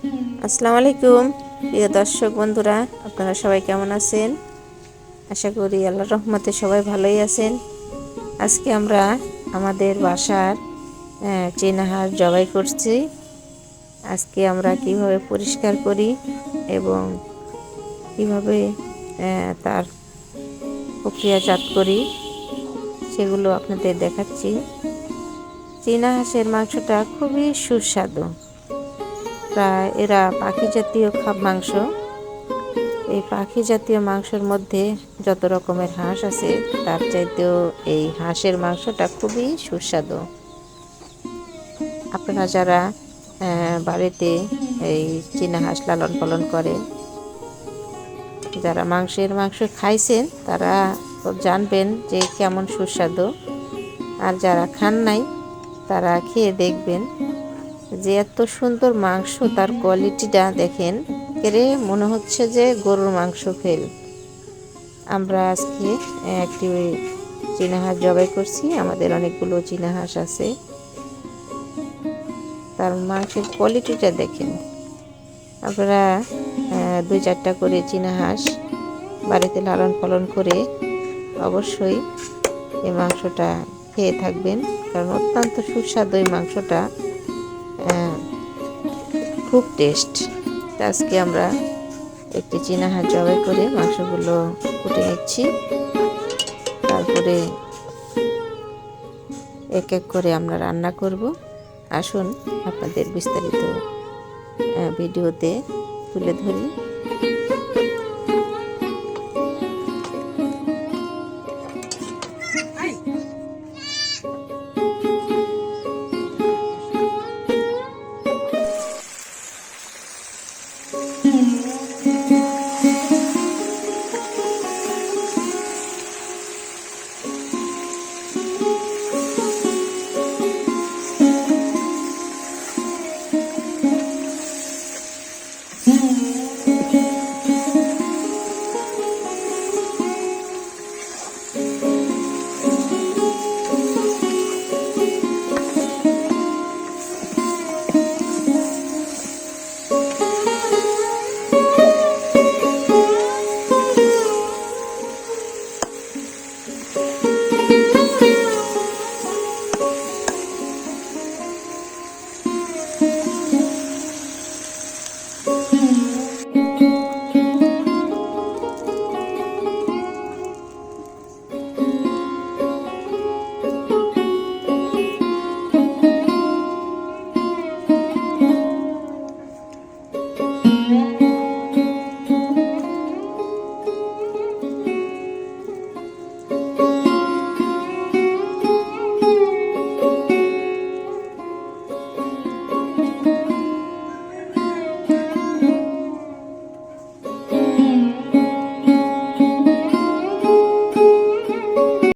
আসসালামু আলাইকুম। প্রিয় দর্শক বন্ধুরা আপনারা সবাই কেমন আছেন? আশা করি আল্লাহর রহমতে সবাই ভালোই আছেন। আজকে আমরা আমাদের বাসার আহ, চীনা হাঁস জবাই করছি। আজকে আমরা কীভাবে পরিষ্কার করি এবং কীভাবে তার প্রক্রিয়াজাত করি সেগুলো আপনাদের দেখাচ্ছি। চীনা হাঁসের মাংসটা খুবই সুস্বাদু। এরা পাখি জাতীয় খাব মাংস। এই পাখি জাতীয় মাংসের মধ্যে যত রকমের হাঁস আছে, তার চাইতেও এই হাঁসের মাংসটা খুবই সুস্বাদু। আপনারা যারা বাড়িতে এই চীনা হাঁস লালন পালন করে, যারা মাংসের মাংস খাইছেন, তারা জানবেন যে কেমন সুস্বাদু। আর যারা খান নাই, তারা খেয়ে দেখবেন যে এত সুন্দর মাংস তার কোয়ালিটিটা দেখেন কেড়ে মনে হচ্ছে যে গরুর মাংস ফেল আমরা আজকে একটি চীনা হাঁস জবাই করছি আমাদের অনেকগুলো চীনা হাঁস আছে। তার মাংসের কোয়ালিটিটা দেখেন। আহ, দুই চারটা করে চীনা হাঁস বাড়িতে লালন পালন করে অবশ্যই এই মাংসটা খেয়ে থাকবেন কারণ অত্যন্ত সুস্বাদু এই মাংসটা। খুব টেস্ট আজকে আমরা একটি চীনা হাত জবাই করে মাংসগুলো কুটে নিচ্ছি। তারপরে এক এক করে আমরা রান্না করব। আসুন আপনাদের বিস্তারিত ভিডিওতে তুলে ধরি।